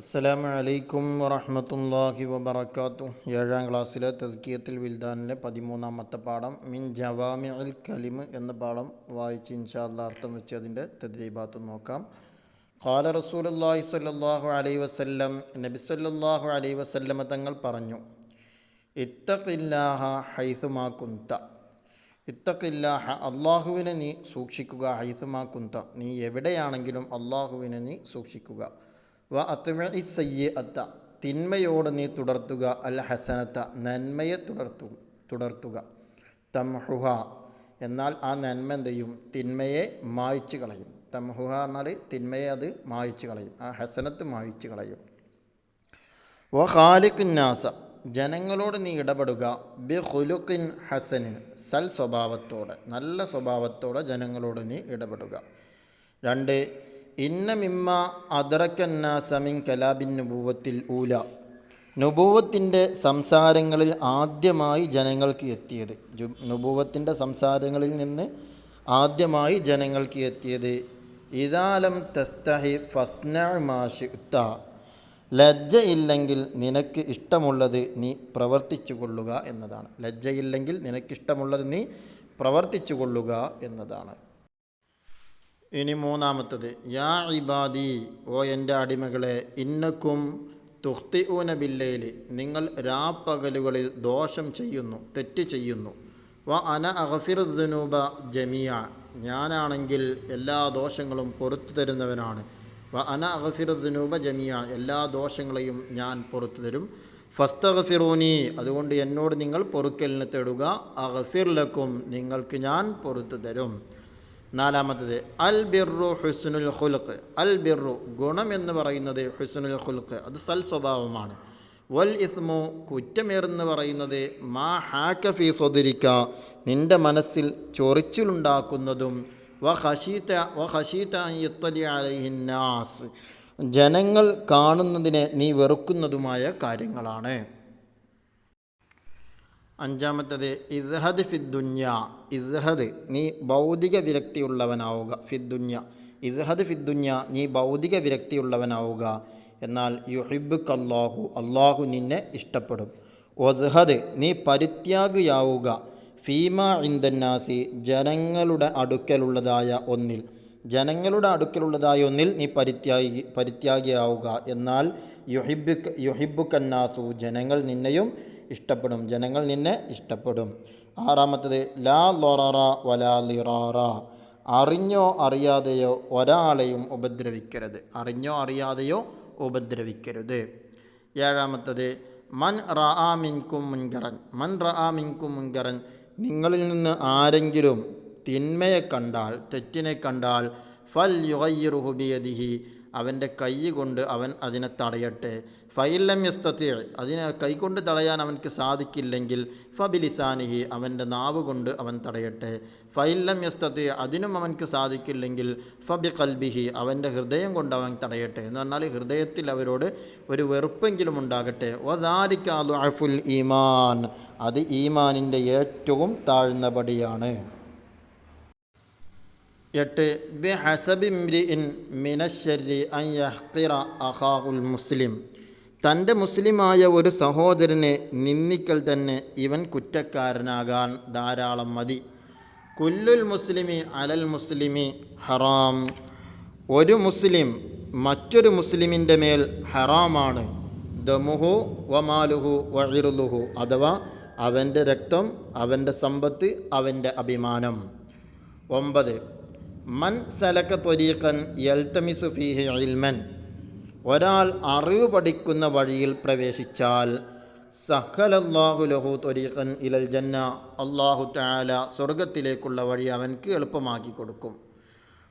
അസ്സലാമു അലൈക്കും വറഹമത്തല്ലാഹി വബറകാതുഹു. ഏഴാം ക്ലാസ്സിലെ തസ്കിയത്തിൽ വിൽദാനിലെ പതിമൂന്നാമത്തെ പാഠം മിൻ ജവാമി അൽ കലിമ് എന്ന പാഠം വായിച്ച് ഇൻഷാല്ല അർത്ഥം വെച്ച് അതിന്റെ തദ്രീബാത്ത് നോക്കാം. ഖാല റസൂലുള്ളാഹി സ്വല്ലല്ലാഹു അലൈഹി വസല്ലം നബി സല്ലല്ലാഹു അലൈഹി വസല്ലമ തങ്ങൾ പറഞ്ഞു ഇത്തഖില്ലാഹ ഹൈസുമാ കുന്ത. ഇത്തഖില്ലാഹ അള്ളാഹുവിനെ നീ സൂക്ഷിക്കുക ഹൈസുമാ കുന്ത. നീ എവിടെയാണെങ്കിലും അള്ളാഹുവിനെ നീ സൂക്ഷിക്കുക. വ അത്മി സയ്യെ അത്ത തിന്മയോട് നീ തുടർത്തുക. അൽ ഹസനത്ത നന്മയെ തുടർത്തു തുടർത്തുക. തംഹുഹ എന്നാൽ ആ നന്മ എന്ത് ചെയ്യും തിന്മയെ മായ്ച്ചു കളയും. തംഹുഹ എന്നാൽ തിന്മയെ അത് മായ്ച്ചു കളയും. ആ ഹസനത്ത് മായ്ച്ചു കളയും. വ ഖാലിഖുന്നാസ ജനങ്ങളോട് നീ ഇടപെടുക. ബി ഹുലുക്കിൻ ഹസനിൻ സൽ സ്വഭാവത്തോടെ നല്ല സ്വഭാവത്തോടെ ജനങ്ങളോട് നീ ഇടപെടുക. രണ്ട് ഇന്ന മിമ്മ അദറക്കന്നാസമിൻ കലാബിൻ നുബൂവത്തിൽ ഊല. നുബൂവത്തിന്റെ സംസാരങ്ങളിൽ ആദ്യമായി ജനങ്ങൾക്ക് എത്തിയത്. ജു സംസാരങ്ങളിൽ നിന്ന് ആദ്യമായി ജനങ്ങൾക്ക് എത്തിയത് ഇതാലം തസ്തഹി ഫസ്ന മാഷിത്ത ലജ്ജയില്ലെങ്കിൽ നിനക്ക് ഇഷ്ടമുള്ളത് നീ പ്രവർത്തിച്ചു കൊള്ളുക എന്നതാണ്. ലജ്ജയില്ലെങ്കിൽ നിനക്കിഷ്ടമുള്ളത് നീ പ്രവർത്തിച്ചു കൊള്ളുക എന്നതാണ്. ഇനി മൂന്നാമത്തത് യാ ഇബാദി ഓ എന്റെ അടിമകളെ ഇന്നക്കും തുഹ്തി ഊന ബില്ലയിൽ നിങ്ങൾ രാപ്പകലുകളിൽ ദോഷം ചെയ്യുന്നു തെറ്റ് ചെയ്യുന്നു. വ അന അഹഫിറുദ്നൂബ ജമിയ ഞാനാണെങ്കിൽ എല്ലാ ദോഷങ്ങളും പുറത്തു തരുന്നവനാണ്. വ അന അഹഫിറുദ്നൂബ ജമിയ എല്ലാ ദോഷങ്ങളെയും ഞാൻ പുറത്തു തരും. ഫസ്തഗഫിറൂനി അതുകൊണ്ട് എന്നോട് നിങ്ങൾ പൊറുക്കലിന് തേടുക അഗഫിർ ലക്കും നിങ്ങൾക്ക് ഞാൻ പുറത്തു തരും. നാലാമത്തത് അൽ ബിറു ഹുസ്നുൽ ഖുൽഖ്. അൽ ബിറു ഗുണം എന്ന് പറയുന്നത് ഹുസ്നുൽ ഖുൽഖ്. അത് സൽ സ്വഭാവമാണ്. വൽ ഇസ്മു കുറ്റമേറെന്ന് പറയുന്നത് മാ ഹാക്ക ഫീ സ്വദിരിക്ക. നിന്റെ മനസ്സിൽ ചൊറിച്ചിലുണ്ടാക്കുന്നതും വ ഹഷീത്ത വ ഹഷീത്ത ഇത്തലി അലൈഹിന്നാസ് ജനങ്ങൾ കാണുന്നതിനെ നീ വെറുക്കുന്നതുമായ കാര്യങ്ങളാണ്. അഞ്ചാമത്തത് ഇസ്ഹദ് ഫിദ്ദുന്യ ഇസ്ഹദ് നീ ഭൗതിക വിരക്തിയുള്ളവനാവുക. ഫിദ്ദുന്യ ഇസ്ഹദ് ഫിദ്ദുന്യ നീ ഭൗതിക വിരക്തിയുള്ളവനാവുക. എന്നാൽ യുഹിബ് കല്ലാഹു അള്ളാഹു നിന്നെ ഇഷ്ടപ്പെടും. ഒസ്ഹദ് നീ പരിത്യാഗിയാവുക. ഫീമ ഇന്ദന്നാസി ജനങ്ങളുടെ അടുക്കലുള്ളതായ ഒന്നിൽ. ജനങ്ങളുടെ അടുക്കലുള്ളതായ ഒന്നിൽ നീ പരിത്യാഗി പരിത്യാഗിയാവുക. എന്നാൽ യുഹിബുക്ക് യുഹിബുക്കന്നാസു ജനങ്ങൾ നിന്നെയും ഇഷ്ടപ്പെടും. ജനങ്ങൾ നിന്നെ ഇഷ്ടപ്പെടും. ആറാമത്തത് ലാ ലൊററ വലാ ലിറാറ. അറിഞ്ഞോ അറിയാതെയോ ഒരാളെയും ഉപദ്രവിക്കരുത്. അറിഞ്ഞോ അറിയാതെയോ ഉപദ്രവിക്കരുത്. ഏഴാമത്തത് മൻ റആമിൻകും മുൻകറൻ മൻ റആമിൻകും മുൻകറൻ നിങ്ങളിൽ നിന്ന് ആരെങ്കിലും തിന്മയെ കണ്ടാൽ തെറ്റിനെ കണ്ടാൽ ഫൽ യുഗയ്യറുഹു ബിയദിഹി. അവന്റെ കൈ കൊണ്ട് അവൻ അതിനെ തടയട്ടെ. ഫൈല്ലം യസ്തത്തി അതിനെ കൈകൊണ്ട് തടയാൻ അവൻക്ക് സാധിക്കില്ലെങ്കിൽ ഫബിലിസാനിഹി അവന്റെ നാവ് കൊണ്ട് അവൻ തടയട്ടെ. ഫൈല്ലം യസ്തത്തി അതിനും അവൻക്ക് സാധിക്കില്ലെങ്കിൽ ഫബി കൽബിഹി അവന്റെ ഹൃദയം കൊണ്ട് അവൻ തടയട്ടെ. എന്ന് പറഞ്ഞാൽ ഹൃദയത്തിൽ അവരോട് ഒരു വെറുപ്പെങ്കിലും ഉണ്ടാകട്ടെ. ഒതാരിക്കാലു അഫുൽ ഈമാൻ അത് ഈമാനിന്റെ ഏറ്റവും താഴ്ന്നപടിയാണ് എട്ട് ബി ഹസബി ഇൻ മിനശ്ശരി അൻ യഹ്തിറ അഹാഹുൽ മുസ്ലിം. തന്റെ മുസ്ലിമായ ഒരു സഹോദരനെ നിന്ദിക്കൽ തന്നെ ഇവൻ കുറ്റക്കാരനാകാൻ ധാരാളം മതി. കുല്ലുൽ മുസ്ലിമി അലൽ മുസ്ലിമി ഹറാം. ഒരു മുസ്ലിം മറ്റൊരു മുസ്ലിമിന്റെ മേൽ ഹറാമാണ്. ദമുഹു വമാലുഹു വഴിറുലുഹു അഥവാ അവന്റെ രക്തം അവന്റെ സമ്പത്ത് അവന്റെ അഭിമാനം. ഒമ്പത് മൻ സലക്ക ത്വരീഖൻ യൽത്തമിസു ഫീഹി ഇൽമൻ. ഒരാൾ അറിവ് പഠിക്കുന്ന വഴിയിൽ പ്രവേശിച്ചാൽ സഹലല്ലാഹു ലഹു ത്വരീഖൻ ഇലൽ ജന്ന അള്ളാഹു താല സ്വർഗത്തിലേക്കുള്ള വഴി അവൻക്ക് എളുപ്പമാക്കി കൊടുക്കും.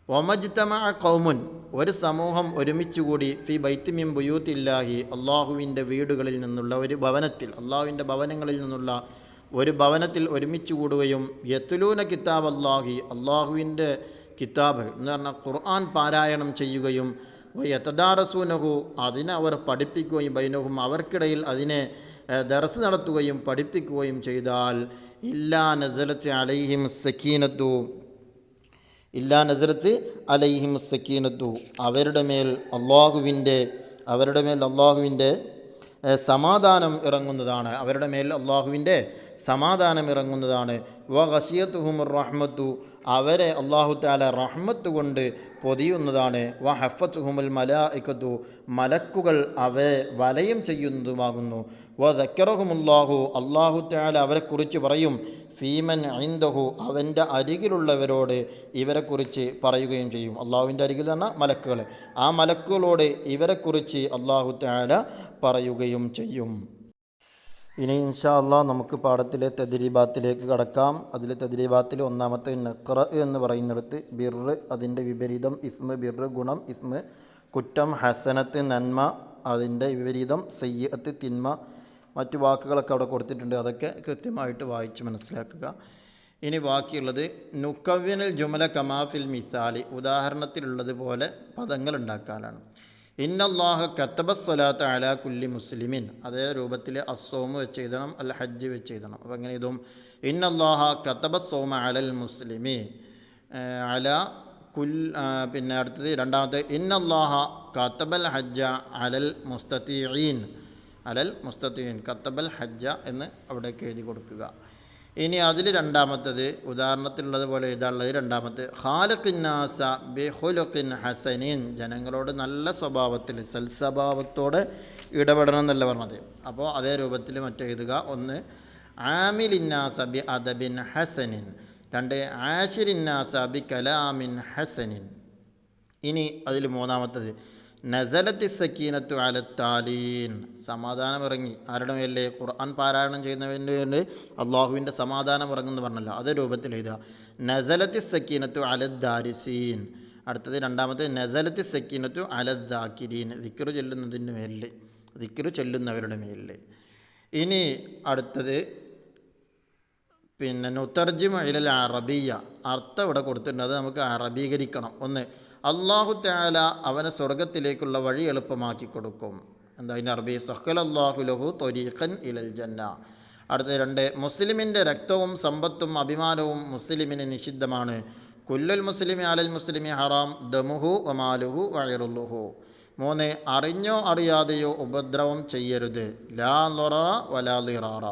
ഒമജ്തമ കൗമുൻ ഒരു സമൂഹം ഒരുമിച്ചുകൂടി ഫി ബൈത്തിമിം ബുയൂത്തില്ലാഹി അള്ളാഹുവിന്റെ വീടുകളിൽ നിന്നുള്ള ഒരു ഭവനത്തിൽ അള്ളാഹുവിന്റെ ഭവനങ്ങളിൽ നിന്നുള്ള ഒരു ഭവനത്തിൽ ഒരുമിച്ച് കൂടുകയും യത്തുലൂന കിതാബ് അള്ളാഹി അള്ളാഹുവിന്റെ കിതാബ് എന്ന് പറഞ്ഞാൽ ഖുർആൻ പാരായണം ചെയ്യുകയും യഥദാറസൂനഹു അതിനെ അവർ പഠിപ്പിക്കുകയും ബൈനഹും അവർക്കിടയിൽ അതിനെ ദർസ് നടത്തുകയും പഠിപ്പിക്കുകയും ചെയ്താൽ ഇല്ലാ നസലത്ത് അലൈഹിം സക്കീനത്തു ഇല്ലാ നസലത്ത് അലൈഹിം സക്കീനത്തു അവരുടെ മേൽ അള്ളാഹുവിന്റെ അവരുടെ മേൽ അള്ളാഹുവിന്റെ സമാധാനം ഇറങ്ങുന്നതാണ് അവരുടെ മേൽ അള്ളാഹുവിന്റെ സമാധാനം ഇറങ്ങുന്നതാണ്. വ ഹുമർ റഹ്മത്തു. അവരെ അള്ളാഹു താല റഹ്മത്ത് കൊണ്ട് പൊതിയുന്നതാണ്. വ ഹഫത്തുഹുമുൽ മലായിക്കത്തു. മലക്കുകൾ അവരെ വലയം ചെയ്യുന്നതുമാകുന്നു. വ ദക്കറഹുമുല്ലാഹു അള്ളാഹു താല അവരെക്കുറിച്ച് പറയും. ഫീമൻ ഐന്ദഹു അവന്റെ അരികിലുള്ളവരോട് ഇവരെക്കുറിച്ച് പറയുകയും ചെയ്യും. അള്ളാഹുവിന്റെ അരികിൽ തന്നെ മലക്കുകൾ. ആ മലക്കുകളോട് ഇവരെക്കുറിച്ച് അള്ളാഹു താല പറയുകയും ചെയ്യും. ഇനി ഇൻഷാ അള്ളാഹ് നമുക്ക് പാഠത്തിലെ തദ്രീബാത്തിലേക്ക് കടക്കാം. അതിൽ തദ്രീബാത്തിൽ ഒന്നാമത്തെ നക്ര എന്ന് പറയുന്നിടത്ത് ബിർറ് അതിന്റെ വിപരീതം ഇസ്മ ബിർറ് ഗുണം ഇസ്മ കുറ്റം ഹസനത്ത് നന്മ അതിന്റെ വിപരീതം സയ്യത്ത് തിന്മ മറ്റു വാക്കുകളൊക്കെ അവിടെ കൊടുത്തിട്ടുണ്ട്. അതൊക്കെ കൃത്യമായിട്ട് വായിച്ച് മനസ്സിലാക്കുക. ഇനി ബാക്കിയുള്ളത് നുക്കവ്യനിൽ ജുമല കമാഫിൽ മിസാലി. ഉദാഹരണത്തിലുള്ളതുപോലെ പദങ്ങൾ ഉണ്ടാക്കാനാണ്. ഇന്നല്ലാഹ കത്തബ സ്വലാത്ത് അല കുല്ലി മുസ്ലിമിൻ. അതേ രൂപത്തിൽ അസോമ് വെച്ച് എഴുതണം അല്ല ഹജ്ജ് വെച്ച് എഴുതണം അപ്പോൾ അങ്ങനെ ഇതും ഇന്നല്ലാഹ കത്തബ സോമ അലൽ മുസ്ലിമി അല കുൽ പിന്നെ അടുത്തത് രണ്ടാമത്തെ ഇന്നല്ലാഹ കത്തബൽ ഹജ്ജ അലൽ മുസ്തീൻ അലൽ മുസ്തീൻ കത്തബൽ ഹജ്ജ എന്ന് അവിടേക്ക് എഴുതി കൊടുക്കുക. ഇനി അതിൽ രണ്ടാമത്തത് ഉദാഹരണത്തിലുള്ളത് പോലെ എഴുതാനുള്ളത് രണ്ടാമത്തെ ഖാലഖിന്നാസ ബിഹുലുഖിൻ ഹസനീൻ. ജനങ്ങളോട് നല്ല സ്വഭാവത്തിൽ സൽസ്വഭാവത്തോടെ ഇടപെടണം എന്നല്ല പറഞ്ഞത്. അപ്പോൾ അതേ രൂപത്തിൽ മറ്റെഴുതുക ഒന്ന് ആമിലിന്നാസ ബി അദബിൻ ഹസനിൻ. രണ്ട് ആഷിരിന്നാസ ബി കലാമിൻ ഹസനിൻ. ഇനി അതിൽ മൂന്നാമത്തത് നസലത്തി സക്കീനത്തു അലത്താലീൻ സമാധാനം ഇറങ്ങി ആരുടെ മേലെ ഖുർആൻ പാരായണം ചെയ്യുന്നതിന്റെ വേണ്ടി അള്ളാഹുവിന്റെ സമാധാനം ഇറങ്ങുമെന്ന് പറഞ്ഞല്ലോ. അതേ രൂപത്തിൽ എഴുതുക. നസലത്തി സക്കീനത്തു അലദ്ദാരിസീൻ അടുത്തത് രണ്ടാമത്തെ നസലത്തി സക്കീനത്തു അലദ്ദാക്കിരീൻ ദിക്കറ് ചൊല്ലുന്നതിന്റെ മേലിൽ ദിക്കറ് ചൊല്ലുന്നവരുടെ മേലിൽ ഇനി അടുത്തത് പിന്നെ നുത്തർജിമ ഇലൽ അറബിയ. അർത്ഥം ഇവിടെ കൊടുത്തിട്ടുണ്ട്. അത് നമുക്ക് അറബീകരിക്കണം. ഒന്ന് അള്ളാഹു താല അവന് സ്വർഗത്തിലേക്കുള്ള വഴി എളുപ്പമാക്കി കൊടുക്കും. എന്താ അതിന്റെ അറബി? സഹൽ അള്ളാഹു ലഹു തൊരീഖൻ ഇലൽ ജന്ന. അടുത്ത രണ്ട് മുസ്ലിമിന്റെ രക്തവും സമ്പത്തും അഭിമാനവും മുസ്ലിമിന് നിഷിദ്ധമാണ്. കുല്ലുൽ മുസ്ലിമി അലൽ മുസ്ലിമി ഹറാം ദമുഹു വമാലുഹു വയറുല്ലുഹു മൂന്ന് അറിഞ്ഞോ അറിയാതെയോ ഉപദ്രവം ചെയ്യരുത്. ലാ ലൊറ വലാ ലിറാറ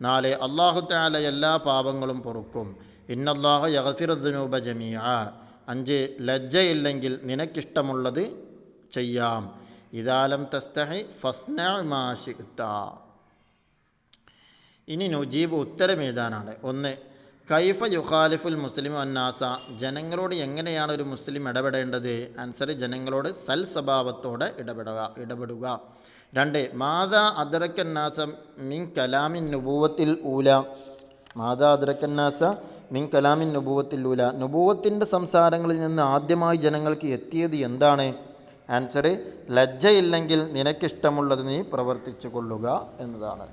നാല് അള്ളാഹു താല എല്ലാ പാപങ്ങളും പൊറുക്കും. ഇന്നല്ലാഹ യഹസിറുദ്നൂബ ജമീഅ. അഞ്ച് ലജ്ജയില്ലെങ്കിൽ നിനക്കിഷ്ടമുള്ളത് ചെയ്യാം. ഇതാലം തസ്തഹി ഫസ്ന മാഷിത്ത ഇനി നുജീബ് ഉത്തരം ഒന്ന് കൈഫ യുഖാലിഫുൽ മുസ്ലിം അന്നാസ? ജനങ്ങളോട് എങ്ങനെയാണ് ഒരു മുസ്ലിം ഇടപെടേണ്ടത്? ആൻസർ ജനങ്ങളോട് സൽ സ്വഭാവത്തോടെ ഇടപെടുക ഇടപെടുക. രണ്ട് മാതാ അദ്രക്കന്നാസ മിൻ കലാമിൻ നുബൂവത്തിൽ ഊല? മാതാ അദ്രക്കന്നാസ മിൻ കലാമിൻ നുബൂവത്തിൽ ലൂല. നുബൂവത്തിന്റെ സംസാരങ്ങളിൽ നിന്ന് ആദ്യമായി ജനങ്ങൾക്ക് എത്തിയത് എന്താണ്? ആൻസർ ലജ്ജയില്ലെങ്കിൽ നിനക്കിഷ്ടമുള്ളത് നീ പ്രവർത്തിച്ചു കൊള്ളുക എന്നതാണ്.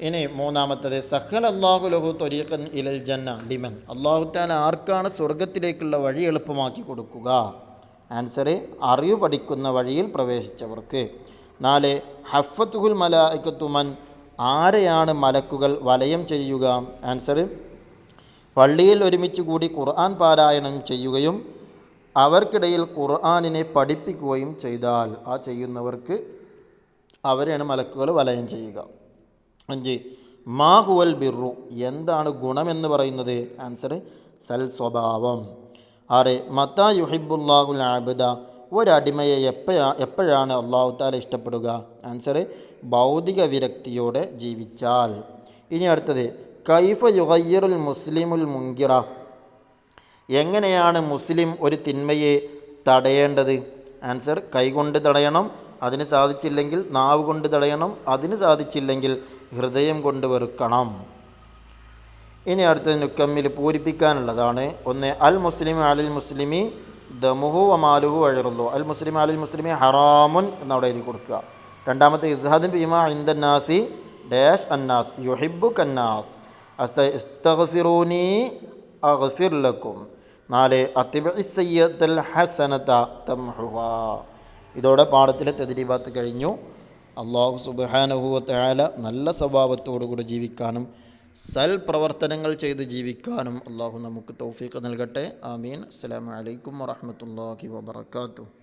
ഇനി മൂന്നാമത്തത് സഹൽ അള്ളാഹു ലഹു തൊരീഖൻ ഇലൽ ജന്ന ലിമൻ. അള്ളാഹു താല ആർക്കാണ് സ്വർഗത്തിലേക്കുള്ള വഴി എളുപ്പമാക്കി കൊടുക്കുക? ആൻസർ അറിവ് പഠിക്കുന്ന വഴിയിൽ പ്രവേശിച്ചവർക്ക്. നാല് ഹഫത്തുഹുൽ മലായിക്കത്തുമൻ ആരെയാണ് മലക്കുകൾ വലയം ചെയ്യുക? ആൻസർ പള്ളിയിൽ ഒരുമിച്ച് കൂടി ഖുർആൻ പാരായണം ചെയ്യുകയും അവർക്കിടയിൽ ഖുർആാനിനെ പഠിപ്പിക്കുകയും ചെയ്താൽ ആ ചെയ്യുന്നവർക്ക് അവരെയാണ് മലക്കുകൾ വലയം ചെയ്യുക. അഞ്ച് മാ ഹുവൽ ബിറു എന്താണ് ഗുണമെന്ന് പറയുന്നത്? ആൻസർ സൽ സ്വഭാവം. ആറ് മത്താ യുഹിബുല്ലാഹുൽ ആബിദ ഒരടിമയെ എപ്പോഴാ എപ്പോഴാണ് അള്ളാഹു താല ഇഷ്ടപ്പെടുക? ആൻസർ ഭൗതിക വിരക്തിയോടെ ജീവിച്ചാൽ. ഇനി അടുത്തത് കൈഫ യുഹയ്യറുൽ മുസ്ലിമുൽ മുങ്കിറ എങ്ങനെയാണ് മുസ്ലിം ഒരു തിന്മയെ തടയേണ്ടത്? ആൻസർ കൈകൊണ്ട് തടയണം അതിന് സാധിച്ചില്ലെങ്കിൽ നാവ് കൊണ്ട് തടയണം അതിന് സാധിച്ചില്ലെങ്കിൽ ഹൃദയം കൊണ്ട് വെറുക്കണം. ഇനി അടുത്ത നുക്കമ്മിൽ പൂരിപ്പിക്കാനുള്ളതാണ്. ഒന്ന് അൽ മുസ്ലിം അലിൽ മുസ്ലിമി ദമുഹു അമാലുഹു അഴറുള്ളു അൽ മുസ്ലിം അലിൽ മുസ്ലിമി ഹറാമുൻ എന്നവിടെ എഴുതി കൊടുക്കുക. രണ്ടാമത്തെ ഇസ്ഹാദിൻ ഇന്ദ് ഇന്ദന്നാസി ഡാഷ് അന്നാസ് യുഹിബു കന്നാസ് അസ്ത ഇസ്തഗ്ഫിറൂനി അഗ്ഫിർ ലക്കും. നാല് അത്തിബിസയ്യത്തൽ ഹസനത തംഹുവ ഇതോടെ പാഠത്തിലെ തെതിരിബാത്ത് കഴിഞ്ഞു. അള്ളാഹു സുബാനഹുവല നല്ല സ്വഭാവത്തോടുകൂടി ജീവിക്കാനും സൽ പ്രവർത്തനങ്ങൾ ചെയ്ത് ജീവിക്കാനും അള്ളാഹു നമുക്ക് തൗഫീഖ് നൽകട്ടെ. ആമീൻ. അസ്സലാമു അലൈക്കും വറഹ്മത്തുള്ളാഹി വബറകാതുഹു.